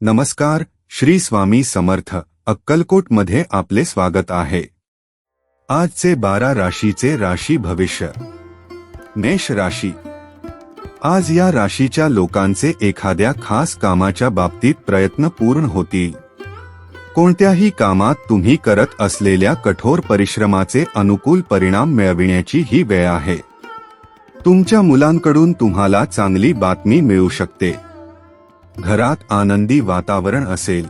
नमस्कार श्री स्वामी समर्थ अक्कलकोटमध्ये आपले स्वागत आहे. आजचे बारा राशीचे राशी भविष्य. मेष राशी. आज या राशीच्या लोकांचे एखाद्या खास कामाच्या बाबतीत प्रयत्न पूर्ण होतील. कोणत्याही कामात तुम्ही करत असलेल्या कठोर परिश्रमाचे अनुकूल परिणाम मिळविण्याची ही वेळ आहे. तुमच्या मुलांकडून तुम्हाला चांगली बातमी मिळू शकते. घरात आनंदी वातावरण असेल.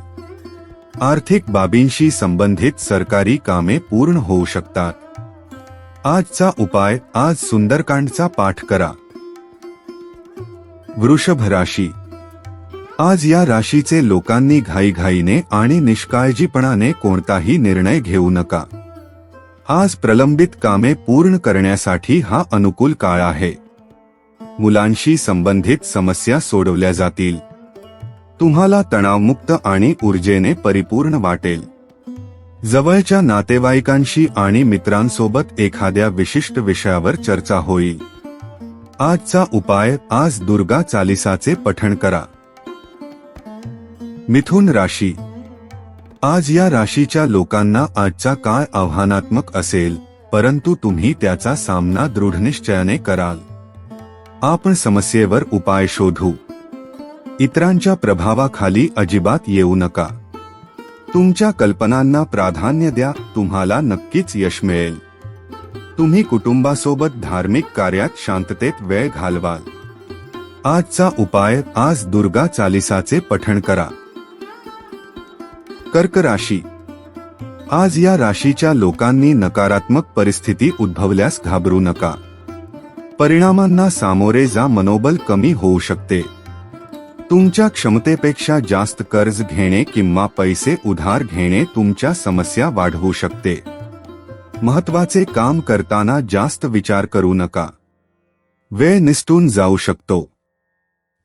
आर्थिक बाबींशी संबंधित सरकारी कामे पूर्ण होऊ शकतात. आजचा उपाय आज सुंदरकांडचा पाठ करा. वृषभ राशी. आज या राशीचे लोकांनी घाईघाईने आणि निष्काळजीपणाने कोणताही निर्णय घेऊ नका. आज प्रलंबित कामे पूर्ण करण्यासाठी हा अनुकूल काळ आहे. मुलांशी संबंधित समस्या सोडवल्या जातील. तुम्हाला तणावमुक्त आणि ऊर्जेने परिपूर्ण वाटेल. जवळच्या नातेवाईकांशी आणि मित्रांसोबत एखाद्या विशिष्ट विषयावर चर्चा होईल. आजचा उपाय आज दुर्गा चालिसाचे पठण करा. मिथुन राशी. आज या राशीच्या लोकांना आजचा काळ आव्हानात्मक असेल परंतु तुम्ही त्याचा सामना दृढनिश्चयाने कराल. आपण समस्येवर उपाय शोधू. इतरांच्या प्रभावाखाली अजिबात येऊ नका. तुमच्या कल्पनांना प्राधान्य द्या तुम्हाला नक्कीच यश मिळेल. तुम्ही कुटुंबासोबत धार्मिक कार्यात शांततेत वेळ घालवाल. आजचा उपाय आज दुर्गा चालिसाचे पठण करा. कर्क राशी. आज या राशीच्या लोकांनी नकारात्मक परिस्थिती उद्भवल्यास घाबरू नका. परिणामांना सामोरे जा मनोबल कमी होऊ शकते. तुमच्या क्षमतेपेक्षा जास्त कर्ज घेणे किंवा पैसे उधार घेणे तुमच्या समस्या वाढवू शकते. महत्त्वाचे काम करताना जास्त विचार करू नका. वेळ निसटून जाऊ शकतो.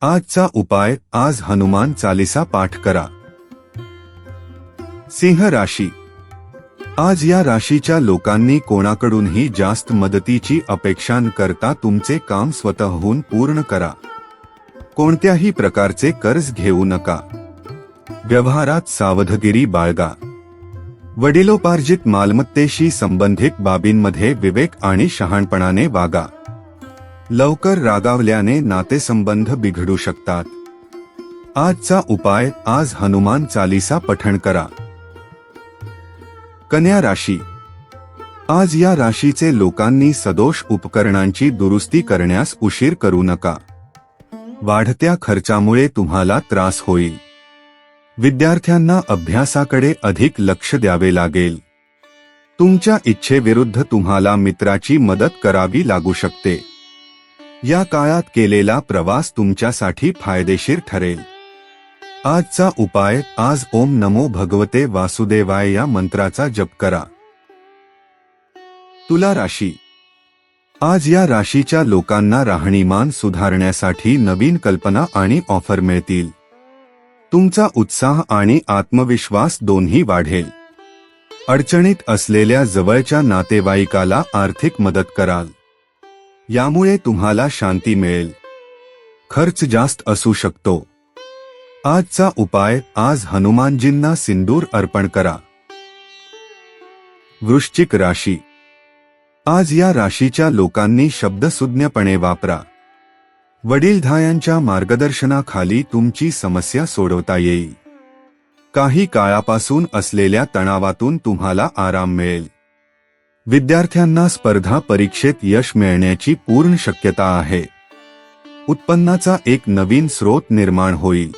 आजचा उपाय आज हनुमान चालिसा पाठ करा. सिंह राशी. आज या राशीच्या लोकांनी कोणाकडूनही जास्त मदतीची अपेक्षा न करता तुमचे काम स्वतःहून पूर्ण करा. कोणत्याही प्रकारचे कर्ज घेऊ नका. व्यवहारात सावधगिरी बाळगा. वडिलोपार्जित मालमत्तेशी संबंधित बाबींमध्ये विवेक आणि शहाणपणाने वागा. लवकर रागावल्याने नातेसंबंध बिघडू शकतात. आजचा उपाय आज हनुमान चालीसा पठण करा. कन्या राशी. आज या राशीचे लोकांनी सदोष उपकरणांची दुरुस्ती करण्यास उशीर करू नका. वाढत्या खर्चामुळे तुम्हाला त्रास होईल. विद्यार्थ्यांना अभ्यासाकडे अधिक लक्ष द्यावे लागेल. तुमच्या इच्छेविरुद्ध तुम्हाला मित्राची मदत करावी लागू शकते. या काळात केलेला प्रवास तुमच्यासाठी फायदेशीर ठरेल. आजचा उपाय आज ओम नमो भगवते वासुदेवाय या मंत्राचा जप करा. तुला राशी आज या राशीच्या लोकांना राहणीमान सुधारण्यासाठी नवीन कल्पना आणि ऑफर मिळतील. तुमचा उत्साह आणि आत्मविश्वास दोन्ही वाढेल. अडचणीत असलेल्या जवळच्या नातेवाईकाला आर्थिक मदत कराल. यामुळे तुम्हाला शांती मिळेल. खर्च जास्त असू शकतो. आजचा उपाय आज हनुमानजींना सिंदूर अर्पण करा. वृश्चिक राशी आज या राशीच्या लोकांनी शब्दसुज्ञपणे वापरा. वडीलधायांच्या मार्गदर्शनाखाली तुमची समस्या सोडवता येईल. काही काळापासून असलेल्या तणावातून तुम्हाला आराम मिळेल. विद्यार्थ्यांना स्पर्धा परीक्षेत यश मिळण्याची पूर्ण शक्यता आहे. उत्पन्नाचा एक नवीन स्रोत निर्माण होईल.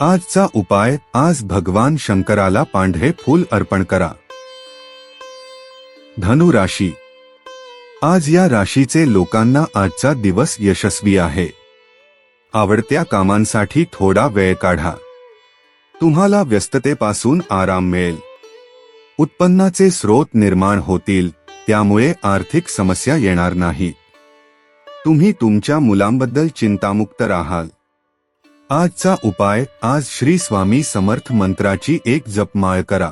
आजचा उपाय आज भगवान शंकराला पांढरे फूल अर्पण करा. धनु राशी आज या राशीचे लोकांना आजचा दिवस यशस्वी आहे. आवडत्या कामांसाठी थोडा वेळ काढा. तुम्हाला व्यस्ततेपासून आराम मिळेल. उत्पन्नाचे स्रोत निर्माण होतील त्यामुळे आर्थिक समस्या येणार नाही. तुम्ही तुमच्या मुलांबद्दल चिंतामुक्त राहाल. आजचा उपाय आज श्री स्वामी समर्थ मंत्राची एक जपमाळ करा.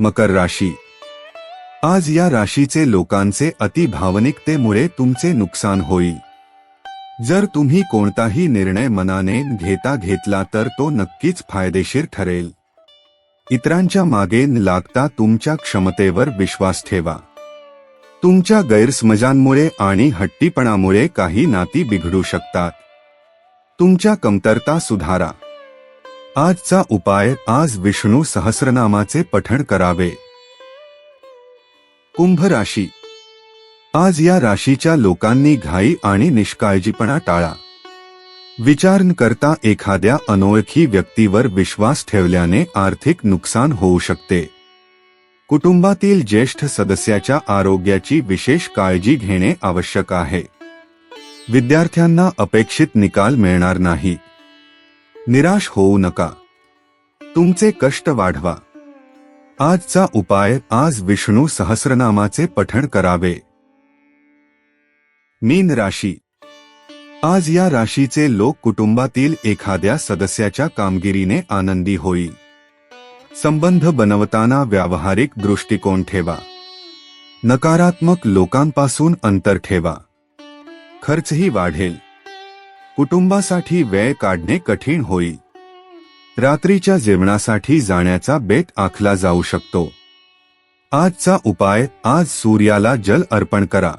मकर राशी आज या राशीचे लोकांचे अति भावनिकतेमुळे तुमचे नुकसान होईल. जर तुम्ही कोणताही निर्णय मनाने घेता घेतला तर तो नक्कीच फायदेशीर ठरेल. इतरांच्या मागे लागता तुमच्या क्षमतेवर विश्वास ठेवा. तुमच्या गैरसमजांमुळे आणि हट्टीपणामुळे काही नाती बिघडू शकतात. तुमच्या कमतरता सुधारा. आजचा उपाय आज विष्णू सहस्रनामाचे पठण करावे. कुंभ राशी आज या राशीच्या लोकांनी घाई आणि निष्काळजीपणा टाळा. विचार करता एखाद्या अनोळखी व्यक्तीवर विश्वास ठेवल्याने आर्थिक नुकसान होऊ शकते. कुटुंबातील ज्येष्ठ सदस्याच्या आरोग्याची विशेष काळजी घेणे आवश्यक आहे. विद्यार्थ्यांना अपेक्षित निकाल मिळणार नाही. निराश होऊ नका. तुमचे कष्ट वाढवा. आजचा उपाय आज विष्णू सहस्रनामाचे पठण करावे. मीन राशी. आज या राशीचे लोक कुटुंबातील एखाद्या सदस्याच्या कामगिरीने आनंदी होईल संबंध बनवताना व्यावहारिक दृष्टिकोन ठेवा. नकारात्मक लोकांपासून अंतर ठेवा. खर्चही वाढेल. कुटुंबासाठी वेळ काढणे कठीण होईल रात्रीच्या जेवणासाठी जाण्याचा बेत आखला जाऊ शकतो. आजचा उपाय आज सूर्याला जल अर्पण करा.